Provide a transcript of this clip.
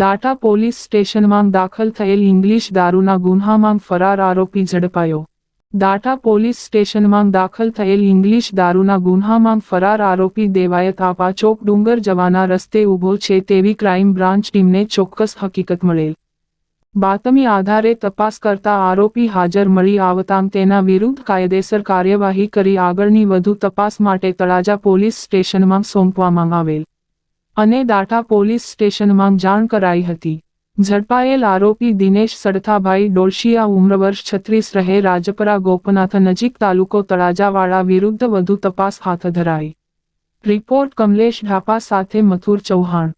દાટા police સ્ટેશનમાં દાખલ થયેલ ઇંગ્લિશ દારૂના ગુન્હામાં ફરાર આરોપી ઝડપાયો. દાટા પોલીસ સ્ટેશનમાં દાખલ થયેલ ઇંગ્લિશ દારૂના ગુન્હામાં ફરાર આરોપી દેવાયત આપા ચોક ડુંગર જવાના રસ્તે ઊભો છે તેવી ક્રાઇમ બ્રાન્ચ ટીમને ચોક્કસ હકીકત મળેલ. બાતમી આધારે તપાસ કરતા આરોપી હાજર મળી આવતાં તેના વિરુદ્ધ કાયદેસર કાર્યવાહી કરી આગળની વધુ તપાસ માટે તળાજા પોલીસ સ્ટેશનમાં સોંપવામાં આવેલ. અને દાટા પોલીસ સ્ટેશનમાં જાણ કરાઈ હતી. ઝડપાયેલ આરોપી દિનેશ સડથાભાઈ ડોળશિયા ઉમ્ર વર્ષ છત્રીસ રહે રાજપરા ગોપનાથ નજીક તાલુકો તળાજાવાળા વિરુદ્ધ વધુ તપાસ હાથ ધરાઈ. રિપોર્ટ કમલેશ ઢાપા સાથે મથુર ચૌહાણ.